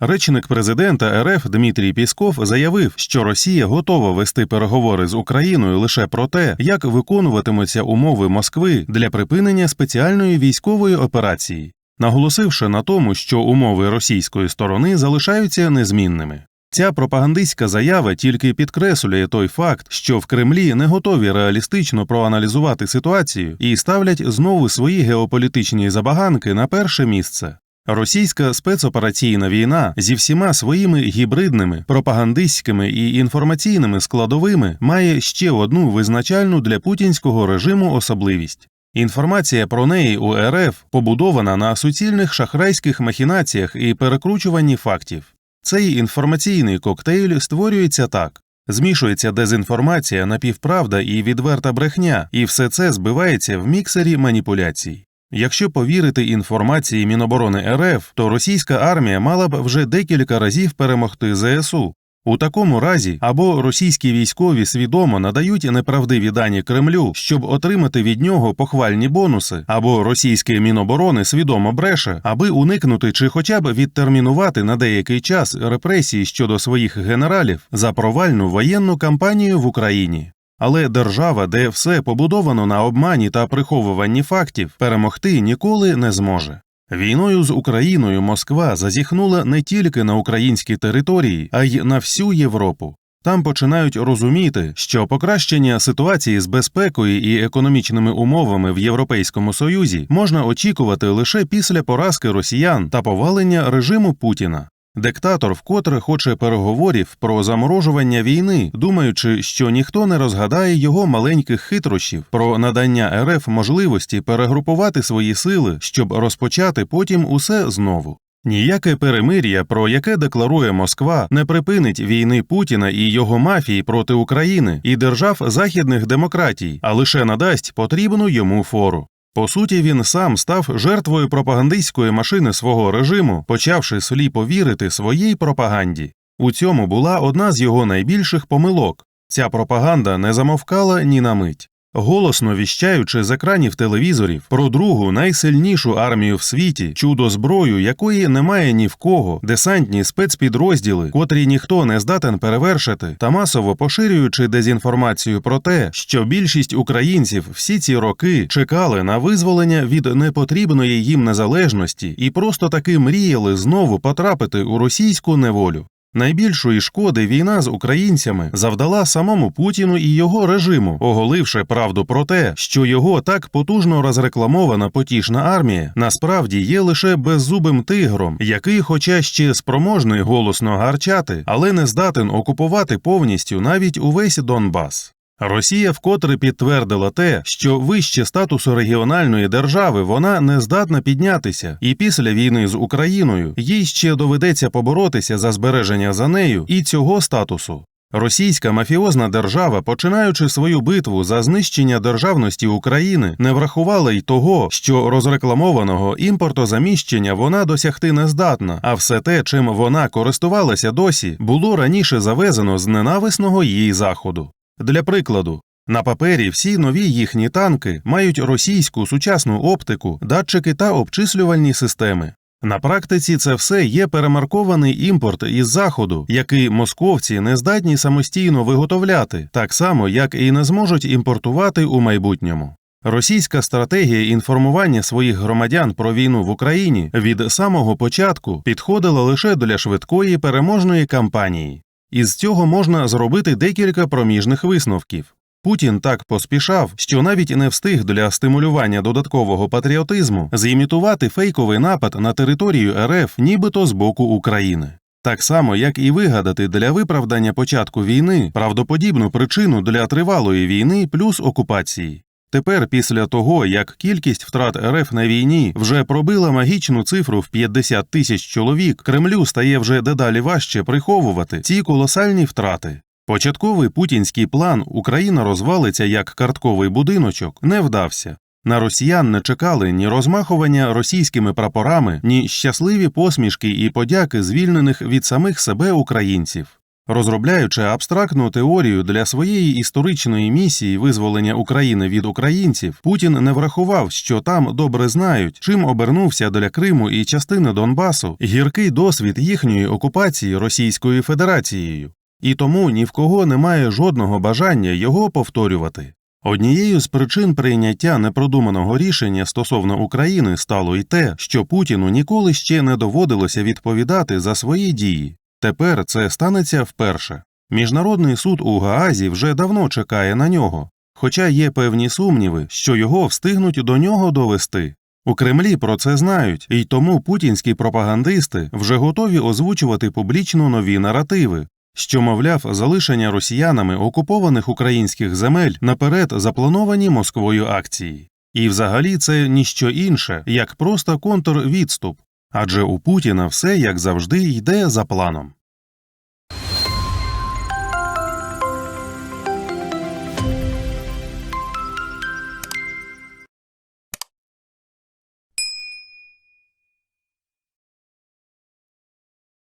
Речник президента РФ Дмитрій Пісков заявив, що Росія готова вести переговори з Україною лише про те, як виконуватимуться умови Москви для припинення спеціальної військової операції, наголосивши на тому, що умови російської сторони залишаються незмінними. Ця пропагандистська заява тільки підкреслює той факт, що в Кремлі не готові реалістично проаналізувати ситуацію і ставлять знову свої геополітичні забаганки на перше місце. Російська спецопераційна війна зі всіма своїми гібридними, пропагандистськими і інформаційними складовими має ще одну визначальну для путінського режиму особливість. Інформація про неї у РФ побудована на суцільних шахрайських махінаціях і перекручуванні фактів. Цей інформаційний коктейль створюється так. Змішується дезінформація, напівправда і відверта брехня, і все це збивається в міксері маніпуляцій. Якщо повірити інформації Міноборони РФ, то російська армія мала б вже декілька разів перемогти ЗСУ. У такому разі або російські військові свідомо надають неправдиві дані Кремлю, щоб отримати від нього похвальні бонуси, або російське міноборони свідомо бреше, аби уникнути чи хоча б відтермінувати на деякий час репресії щодо своїх генералів за провальну воєнну кампанію в Україні. Але держава, де все побудовано на обмані та приховуванні фактів, перемогти ніколи не зможе. Війною з Україною Москва зазіхнула не тільки на українські території, а й на всю Європу. Там починають розуміти, що покращення ситуації з безпекою і економічними умовами в Європейському Союзі можна очікувати лише після поразки росіян та повалення режиму Путіна. Диктатор вкотре хоче переговорів про заморожування війни, думаючи, що ніхто не розгадає його маленьких хитрощів про надання РФ можливості перегрупувати свої сили, щоб розпочати потім усе знову. Ніяке перемир'я, про яке декларує Москва, не припинить війни Путіна і його мафії проти України і держав західних демократій, а лише надасть потрібну йому фору. По суті, він сам став жертвою пропагандистської машини свого режиму, почавши сліпо вірити своїй пропаганді. У цьому була одна з його найбільших помилок. Ця пропаганда не замовкала ні на мить. Голосно віщаючи з екранів телевізорів про другу найсильнішу армію в світі, чудо зброю, якої немає ні в кого, десантні спецпідрозділи, котрі ніхто не здатен перевершити, та масово поширюючи дезінформацію про те, що більшість українців всі ці роки чекали на визволення від непотрібної їм незалежності і просто таки мріяли знову потрапити у російську неволю. Найбільшої шкоди війна з українцями завдала самому Путіну і його режиму, оголивши правду про те, що його так потужно розрекламована потішна армія насправді є лише беззубим тигром, який, хоча ще спроможний голосно гарчати, але не здатен окупувати повністю навіть увесь Донбас. Росія вкотре підтвердила те, що вище статусу регіональної держави вона не здатна піднятися, і після війни з Україною їй ще доведеться поборотися за збереження за нею і цього статусу. Російська мафіозна держава, починаючи свою битву за знищення державності України, не врахувала й того, що розрекламованого імпортозаміщення вона досягти не здатна, а все те, чим вона користувалася досі, було раніше завезено з ненависного її заходу. Для прикладу, на папері всі нові їхні танки мають російську сучасну оптику, датчики та обчислювальні системи. На практиці це все є перемаркований імпорт із заходу, який московці не здатні самостійно виготовляти, так само як і не зможуть імпортувати у майбутньому. Російська стратегія інформування своїх громадян про війну в Україні від самого початку підходила лише для швидкої переможної кампанії. Із цього можна зробити декілька проміжних висновків. Путін так поспішав, що навіть не встиг для стимулювання додаткового патріотизму зімітувати фейковий напад на територію РФ, нібито з боку України. Так само, як і вигадати для виправдання початку війни правдоподібну причину для тривалої війни плюс окупації. Тепер, після того, як кількість втрат РФ на війні вже пробила магічну цифру в 50 тисяч чоловік, Кремлю стає вже дедалі важче приховувати ці колосальні втрати. Початковий путінський план Україна розвалиться як картковий будиночок не вдався. На росіян не чекали ні розмахування російськими прапорами, ні щасливі посмішки і подяки звільнених від самих себе українців. Розробляючи абстрактну теорію для своєї історичної місії визволення України від українців, Путін не врахував, що там добре знають, чим обернувся для Криму і частини Донбасу гіркий досвід їхньої окупації Російською Федерацією, і тому ні в кого немає жодного бажання його повторювати. Однією з причин прийняття непродуманого рішення стосовно України стало й те, що Путіну ніколи ще не доводилося відповідати за свої дії. Тепер це станеться вперше. Міжнародний суд у Гаазі вже давно чекає на нього, хоча є певні сумніви, що його встигнуть до нього довести. У Кремлі про це знають, і тому путінські пропагандисти вже готові озвучувати публічно нові наративи, що, мовляв, залишення росіянами окупованих українських земель наперед заплановані Москвою акції. І взагалі це ніщо інше, як просто контрвідступ, адже у Путіна все як завжди йде за планом.